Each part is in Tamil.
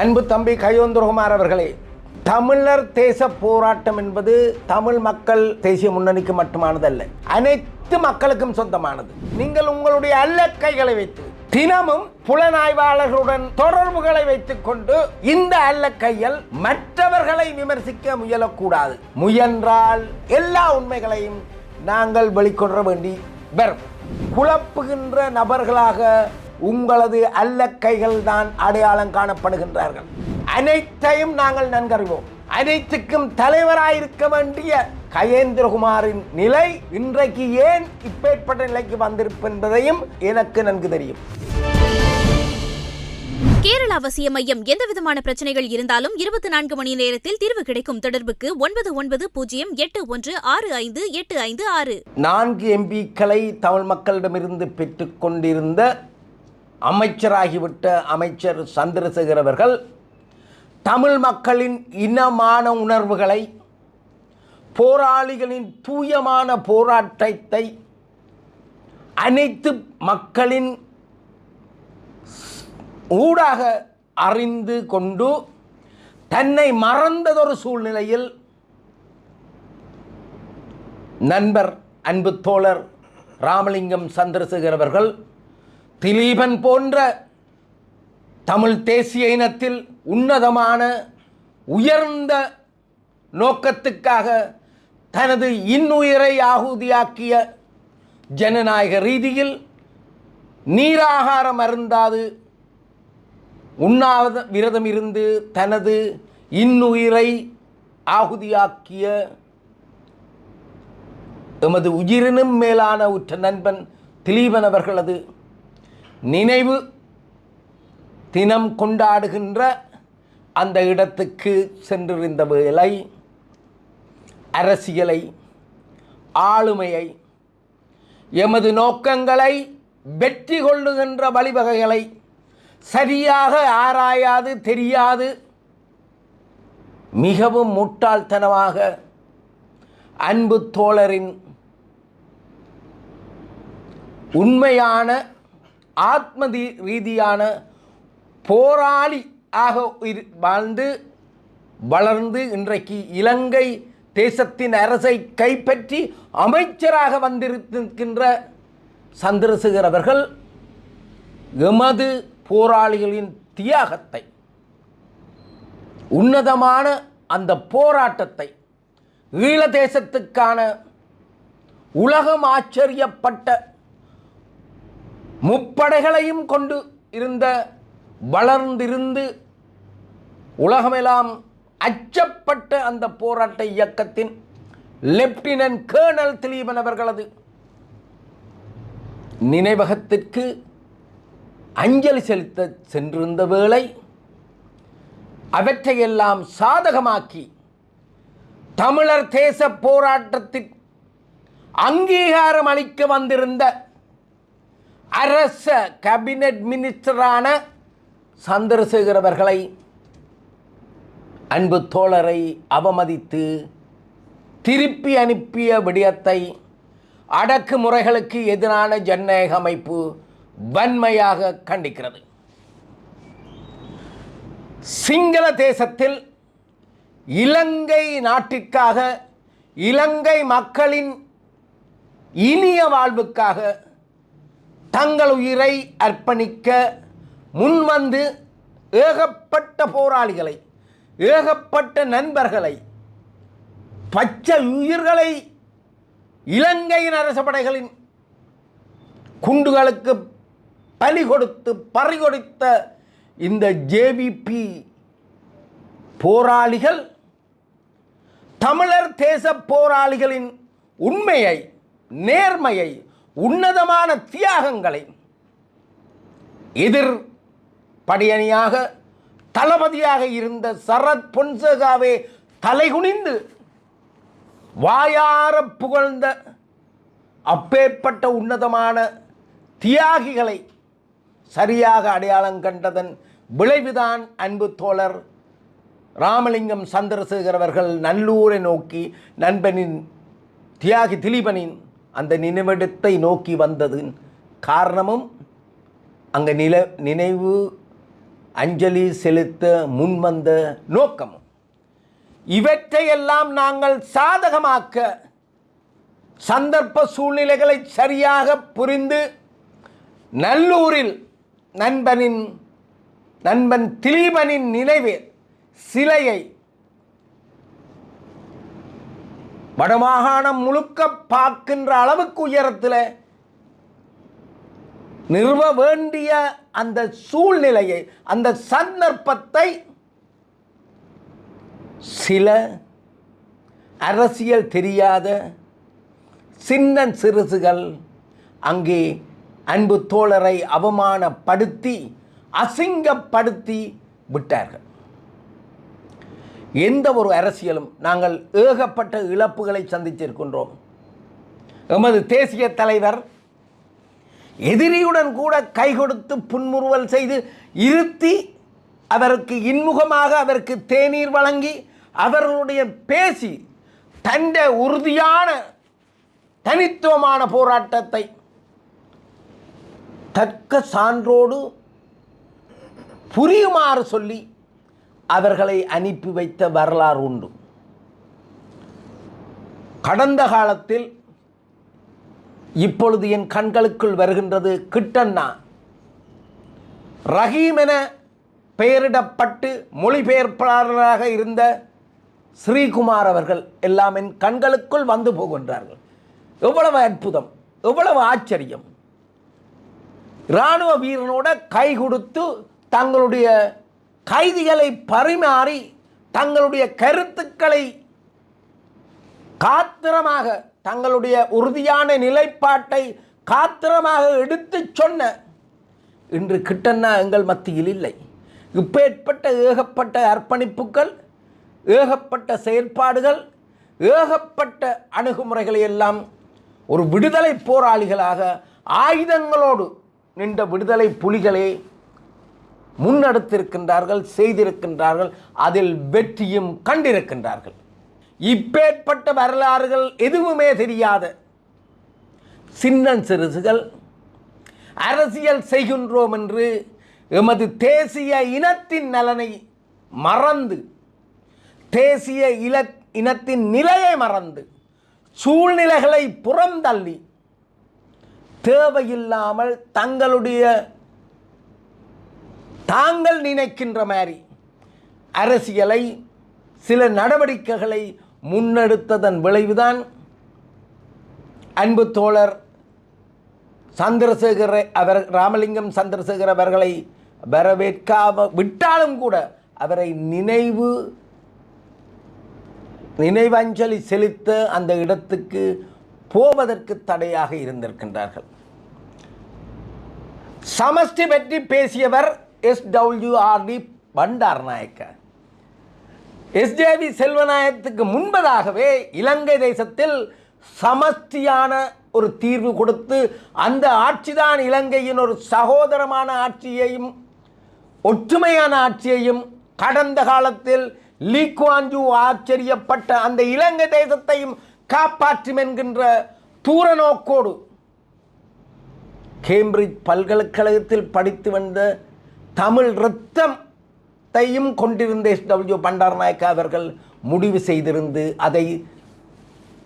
அன்பு தம்பி கையோந்தரகுமார் அவர்களே தமிழர் தேச போராட்டம் என்பது தமிழ் மக்கள் தேசிய முன்னணிக்கு மட்டுமானதல்ல அனைத்து மக்களுக்கும் சொந்தமானது. நீங்கள் உங்களுடைய அல்லக்கைகளை வைத்து தினமும் புலனாய்வாளர்களுடன் தொடர்புகளை வைத்துக் கொண்டு இந்த அல்லக்கையில் மற்றவர்களை விமர்சிக்க முயலக்கூடாது. முயன்றால் எல்லா உண்மைகளையும் நாங்கள் வெளிக்கொணர வேண்டி வரும். குழப்புகின்ற நபர்களாக உங்களது அல்லக்கைகள் தான் அடையாளம் காணப்படுகின்றார்கள். அனைத்தையும் நாங்கள் நன்கறிவோம். அனைத்துக்கும் தலைவராயிருக்க வேண்டிய கயேந்திரகுமாரின் நிலை இன்றைக்கு ஏன் இப்பேற்பட்ட நிலைக்கு வந்திருப்பென்பதையும் எனக்கு நன்கு தெரியும். கேரள அவசிய மையம் எந்தவிதமான பிரச்சனைகள் இருந்தாலும் இருபத்தி நான்கு மணி நேரத்தில் தீர்வு கிடைக்கும் தொடர்புக்கு ஒன்பது ஒன்பது பூஜ்ஜியம் எட்டு ஒன்று ஆறு ஐந்து எட்டு ஐந்து ஆறு. நான்கு எம்பிக்களை தமிழ் மக்களிடமிருந்து பெற்றுக்கொண்டிருந்த அமைச்சராகிவிட்ட அமைச்சர் சந்திரசேகர் அவர்கள் தமிழ் மக்களின் இனமான உணர்வுகளை போராளிகளின் தூயமான போராட்டத்தை அனைத்து மக்களின் ஊடாக அறிந்து கொண்டு தன்னை மறந்ததொரு சூழ்நிலையில் நண்பர் அன்பு தோழர் ராமலிங்கம் சந்திரசேகர் அவர்கள் திலீபன் போன்ற தமிழ் தேசிய இனத்தில் உன்னதமான உயர்ந்த நோக்கத்துக்காக தனது இன்னுயிரை ஆகுதியாக்கிய ஜனநாயக ரீதியில் நீராகாரம் அருந்தாது உண்ணாவத விரதம் இருந்து தனது இன்னுயிரை ஆகுதியாக்கிய எமது உயிரினும் மேலான உற்ற நண்பன் திலீபன் அவர்களது நினைவு தினம் கொண்டாடுகின்ற அந்த இடத்துக்கு சென்றிருந்த வேலை அரசியலை ஆளுமையை எமது நோக்கங்களை வெற்றி கொள்ளுகின்ற வழிவகைகளை சரியாக ஆராயாது தெரியாது மிகவும் முட்டாள்தனமாக அன்பு தோழரின் உண்மையான ஆத்ம ரீதியான போராளி ஆக வாழ்ந்து வளர்ந்து இன்றைக்கு இலங்கை தேசத்தின் அரசை கைப்பற்றி அமைச்சராக வந்திருக்கின்ற சந்திரசேகர் அவர்கள் எமது போராளிகளின் தியாகத்தை உன்னதமான அந்த போராட்டத்தை ஈழ தேசத்துக்கான உலகம் ஆச்சரியப்பட்ட முப்படைகளையும் கொண்டு இருந்த வளர்ந்திருந்து உலகமெல்லாம் அச்சப்பட்ட அந்த போராட்ட இயக்கத்தின் லெப்டினன்ட் கேர்னல் திலீபன் அவர்களது நினைவகத்திற்கு அஞ்சலி செலுத்த சென்றிருந்த வேளை அவற்றையெல்லாம் சாதகமாக்கி தமிழர் தேச போராட்டத்தின் அங்கீகாரம் அளிக்க வந்திருந்த அரச கேபினட் மினிஸ்டரான சந்திரசேகர் அவர்களை அன்பு தோழரை அவமதித்து திருப்பி அனுப்பிய விடயத்தை அடக்குமுறைகளுக்கு எதிரான ஜனநாயக அமைப்பு வன்மையாக கண்டிக்கிறது. சிங்கள தேசத்தில் இலங்கை நாட்டிற்காக இலங்கை மக்களின் இனிய வாழ்வுக்காக தங்கள் உயிரை அர்ப்பணிக்க முன்வந்து ஏகப்பட்ட போராளிகளை ஏகப்பட்ட நண்பர்களை பச்சை உயிர்களை இலங்கையின் அரச படைகளின் குண்டுகளுக்கு பலி கொடுத்து பறி கொடுத்த இந்த ஜேவிபி போராளிகள் தமிழர் தேச போராளிகளின் உண்மையை நேர்மையை உன்னதமான தியாகங்களை எதிர் படியணியாக தளபதியாக இருந்த சரத் பொன்சேகாவே தலைகுனிந்து வாயார புகழ்ந்த அப்பேற்பட்ட உன்னதமான தியாகிகளை சரியாக அடையாளம் கண்டதன் விளைவுதான் அன்பு தோழர் ராமலிங்கம் சந்திரசேகர் அவர்கள் நல்லூரை நோக்கி நண்பனின் தியாகி திலீபனின் அந்த நினைவிடத்தை நோக்கி வந்ததின் காரணமும் அங்கே நில நினைவு அஞ்சலி செலுத்த முன்வந்த நோக்கமும். இவற்றையெல்லாம் நாங்கள் சாதகமாக்க சந்தர்ப்ப சூழ்நிலைகளை சரியாக புரிந்து நல்லூரில் நண்பனின் நண்பன் திலீபனின் நினைவு சிலையை வடமாகாணம் முழுக்க பார்க்கின்ற அளவுக்கு உயரத்தில் நிறுவ வேண்டிய அந்த சூழ்நிலையை அந்த சந்தர்ப்பத்தை சில அரசியல் தெரியாத சின்ன சிறுசுகள் அங்கே அன்பு தோழரை அவமானப்படுத்தி அசிங்கப்படுத்தி விட்டார்கள். எந்த ஒரு அரசியலும் நாங்கள் ஏகப்பட்ட இழப்புகளை சந்தித்திருக்கின்றோம். எமது தேசிய தலைவர் எதிரியுடன் கூட கை கொடுத்து புன்முறுவல் செய்து இருத்தி அவருக்கு இன்முகமாக அவருக்கு தேநீர் வழங்கி அவர்களுடைய பேசி தண்ட உறுதியான தனித்துவமான போராட்டத்தை தக்க சான்றோடு புரியுமாறு சொல்லி அவர்களை அனுப்பி வைத்த வரலாறு உண்டு. கடந்த காலத்தில் இப்பொழுது என் கண்களுக்குள் வருகின்றது கிட்டண்ணா. ரஹீம் என பெயரிடப்பட்டு மொழிபெயர்ப்பாளராக இருந்த ஸ்ரீகுமார் அவர்கள் எல்லாம் என் கண்களுக்குள் வந்து போகின்றார்கள். எவ்வளவு அற்புதம் எவ்வளவு ஆச்சரியம். இராணுவ வீரனோட கை கொடுத்து தங்களுடைய கைதிகளை பரிமாறி தங்களுடைய கருத்துக்களை காத்திரமாக தங்களுடைய உறுதியான நிலைப்பாட்டை காத்திரமாக எடுத்துச் சொன்ன இன்று கிட்டன்னா எங்கள் மத்தியில் இல்லை. இப்பேற்பட்ட ஏகப்பட்ட அர்ப்பணிப்புகள் ஏகப்பட்ட செயற்பாடுகள் ஏகப்பட்ட அணுகுமுறைகளை எல்லாம் ஒரு விடுதலை போராளிகளாக ஆயுதங்களோடு நின்ற விடுதலை புலிகளே முன்னெடுத்திருக்கின்றார்கள் செய்திருக்கின்றார்கள் அதில் வெற்றியும் கண்டிருக்கின்றார்கள். இப்பேற்பட்ட வரலாறுகள் எதுவுமே தெரியாத சின்னன் சிறுசுகள் அரசியல் செய்கின்றோம் என்று எமது தேசிய இனத்தின் நலனை மறந்து தேசிய இல இனத்தின் நிலையை மறந்து சூழ்நிலைகளை புறந்தள்ளி தேவையில்லாமல் தங்களுடைய தாங்கள் நினைக்கின்ற மாதிரி அரசியலை சில நடவடிக்கைகளை முன்னெடுத்ததன் விளைவுதான் அன்பு தோழர் சந்திரசேகர அவர் ராமலிங்கம் சந்திரசேகர் அவர்களை வரவேற்காம விட்டாலும் கூட அவரை நினைவு நினைவஞ்சலி செலுத்த அந்த இடத்துக்கு போவதற்கு தடையாக இருந்திருக்கின்றார்கள். சமஷ்டி பற்றி பேசியவர் எஸ் டபிள்யூஆர்டி பண்டார் நாயக்க எஸ்ஜேவி செல்வநாயகத்துக்கு முன்பதாகவே இலங்கை தேசத்தில் சமஷ்டியான ஒரு தீர்வு கொடுத்து அந்த ஆட்சிதான் இலங்கையின் ஒரு சகோதரமான ஆட்சியையும் ஒற்றுமையான ஆட்சியையும் கடந்த காலத்தில் லீக்வாஞ்சு ஆச்சரியப்பட்ட அந்த இலங்கை தேசத்தையும் காப்பாற்றும் என்கின்ற தூர நோக்கோடு கேம்பிரிட்ஜ் பல்கலைக்கழகத்தில் படித்து வந்த தமிழ் ரத்தத்தையும் கொண்டிருந்த எஸ் டபிள்யூ பண்டாரநாயக்கா அவர்கள் முடிவு செய்திருந்து அதை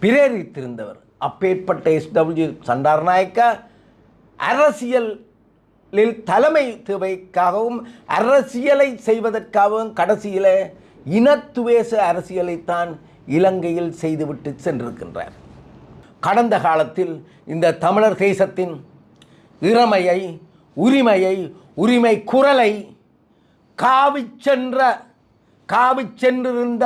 பிரேரித்திருந்தவர். அப்பேற்பட்ட எஸ் டபிள்யூ சண்டாரநாயக்கா அரசியலில் தலைமை தேவைக்காகவும் அரசியலை செய்வதற்காகவும் கடைசியில் இனத்துவேச அரசியலைத்தான் இலங்கையில் செய்துவிட்டு சென்றிருக்கின்றார். கடந்த காலத்தில் இந்த தமிழர் தேசத்தின் இறமையை உரிமையை உரிமை குரலை காவி சென்ற காவி சென்றிருந்த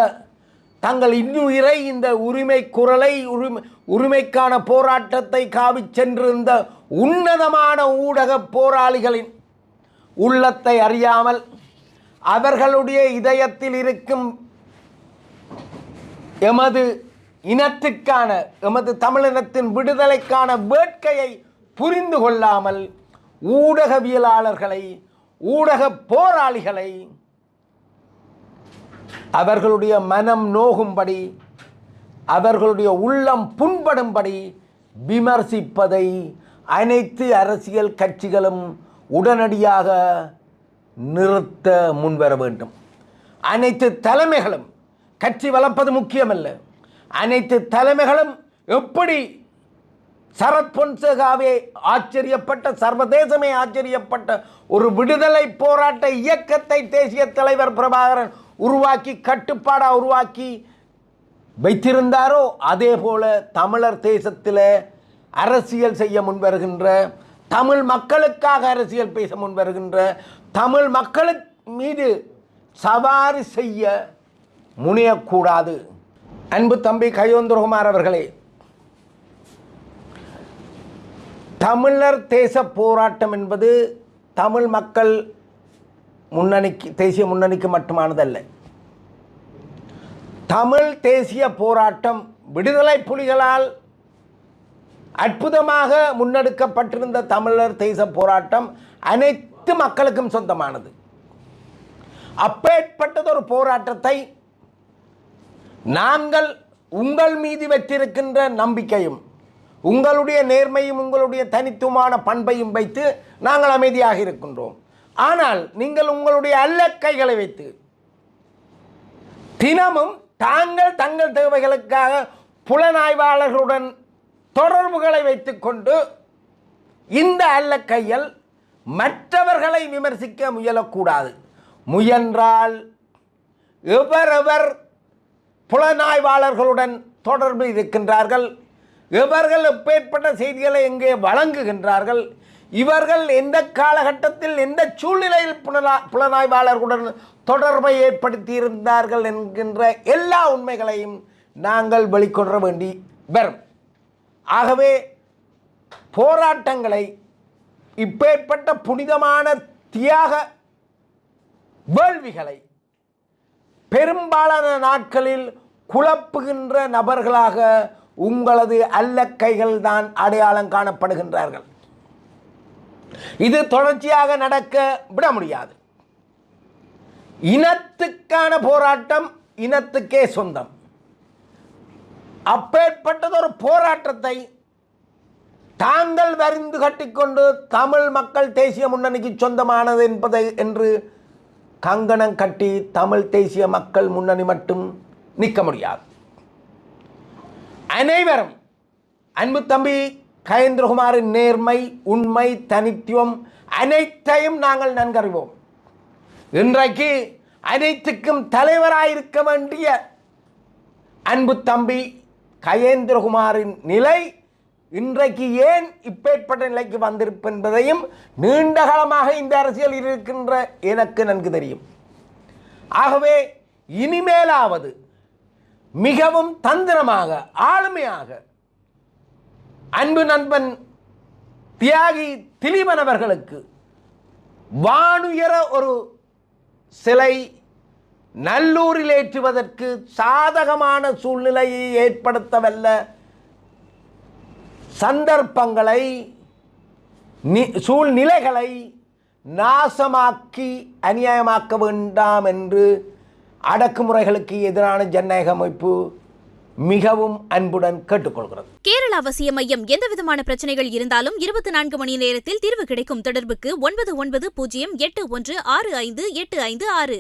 தங்கள் இன்னுயிரை இந்த உரிமை குரலை உரிமை உரிமைக்கான போராட்டத்தை காவிச் சென்றிருந்த உன்னதமான ஊடக போராளிகளின் உள்ளத்தை அறியாமல் அவர்களுடைய இதயத்தில் இருக்கும் எமது இனத்துக்கான எமது தமிழினத்தின் விடுதலைக்கான வேட்கையை புரிந்து கொள்ளாமல் ஊடகவியலாளர்களை ஊடக போராளிகளை அவர்களுடைய மனம் நோகும்படி அவர்களுடைய உள்ளம் புண்படும்படி விமர்சிப்பதை அனைத்து அரசியல் கட்சிகளும் உடனடியாக நிறுத்த முன்வர வேண்டும். அனைத்து தலைமைகளும் கட்சி வளர்ப்பது முக்கியமல்ல. அனைத்து தலைமைகளும் எப்படி சரத் பொன்சேகாவே ஆச்சரியப்பட்ட சர்வதேசமே ஆச்சரியப்பட்ட ஒரு விடுதலை போராட்ட இயக்கத்தை தேசிய தலைவர் பிரபாகரன் உருவாக்கி கட்டுப்பாடாக உருவாக்கி வைத்திருந்தாரோ அதே போல தமிழர் தேசத்தில் அரசியல் செய்ய முன்வருகின்ற தமிழ் மக்களுக்காக அரசியல் பேச முன்வருகின்ற தமிழ் மக்களுக்கு மீது சவாரி செய்ய முனையக்கூடாது. அன்பு தம்பி கையொந்துருகுமார் அவர்களே தமிழர் தேச போராட்டம் என்பது தமிழ் மக்கள் முன்னணிக்கு தேசிய முன்னணிக்கு மட்டுமானதல்ல. தமிழ் தேசிய போராட்டம் விடுதலை புலிகளால் அற்புதமாக முன்னெடுக்கப்பட்டிருந்த தமிழர் தேச போராட்டம் அனைத்து மக்களுக்கும் சொந்தமானது. அப்பேற்பட்டதொரு போராட்டத்தை நாங்கள் உங்கள் மீது வைத்திருக்கின்ற நம்பிக்கையும் உங்களுடைய நேர்மையும் உங்களுடைய தனித்துவமான பண்பையும் வைத்து நாங்கள் அமைதியாக இருக்கின்றோம். ஆனால் நீங்கள் உங்களுடைய அல்ல கைகளை வைத்து தினமும் தாங்கள் தங்கள் தேவைகளுக்காக புலனாய்வாளர்களுடன் தொடர்புகளை வைத்துக்கொண்டு இந்த அல்ல கையில் மற்றவர்களை விமர்சிக்க முயலக்கூடாது. முயன்றால் எவரெவர் புலனாய்வாளர்களுடன் தொடர்பு இருக்கின்றார்கள்? இவர்கள் எப்பேற்பட்ட செய்திகளை எங்கே வழங்குகின்றார்கள்? இவர்கள் எந்த காலகட்டத்தில் எந்த சூழ்நிலையில் புலனா புலனாய்வாளர்களுடன் தொடர்பை ஏற்படுத்தி இருந்தார்கள் என்கின்ற எல்லா உண்மைகளையும் நாங்கள் வெளிக்கொணர வேண்டி வரும். ஆகவே போராட்டங்களை இப்பேற்பட்ட புனிதமான தியாக வேள்விகளை பெரும்பாலான நாட்களில் குழப்புகின்ற நபர்களாக உங்களது அல்ல கைகள் தான் அடையாளம் காணப்படுகின்றார்கள். இது தொடர்ச்சியாக நடக்க விட முடியாது. இனத்துக்கான போராட்டம் இனத்துக்கே சொந்தம். அப்பேற்பட்டதொரு போராட்டத்தை தாங்கள் வரிந்து கட்டிக்கொண்டு தமிழ் மக்கள் தேசிய முன்னணிக்கு சொந்தமானது என்பதை என்று கங்கணம் கட்டி தமிழ் தேசிய மக்கள் முன்னணி மட்டும் நிற்க முடியாது. அனைவரும் அன்பு தம்பி கயேந்திரகுமாரின் நேர்மை உண்மை தனித்துவம் அனைத்தையும் நாங்கள் நன்கறிவோம். இன்றைக்கு அனைத்துக்கும் தலைவராயிருக்க வேண்டிய அன்பு தம்பி கயேந்திரகுமாரின் நிலை இன்றைக்கு ஏன் இப்பேற்பட்ட நிலைக்கு வந்திருப்பென்பதையும் நீண்ட காலமாக இந்த அரசியல் இருக்கின்ற எனக்கு நன்கு தெரியும். ஆகவே இனிமேலாவது மிகவும் தந்திரமாக ஆளுமையாக அன்பு நண்பன் தியாகி திலீபன் அவர்களுக்கு வானுயர ஒரு சிலை நல்லூரில் ஏற்றுவதற்கு சாதகமான சூழ்நிலையை ஏற்படுத்தவல்ல. சந்தர்ப்பங்களை நி- சூழ்நிலைகளை நாசமாக்கி அநியாயமாக்க வேண்டாம் என்று அடக்குமுறைகளுக்கு எதிரான ஜனநாயக அமைப்பு மிகவும் அன்புடன் கேட்டுக்கொள்கிறது. கேரள அவசிய மையம் எந்தவிதமான பிரச்சனைகள் இருந்தாலும் இருபத்தி நான்கு மணி நேரத்தில் தீர்வு கிடைக்கும் தொடர்புக்கு ஒன்பது ஒன்பது பூஜ்ஜியம் எட்டு ஒன்று ஆறு ஐந்து எட்டு ஐந்து ஆறு.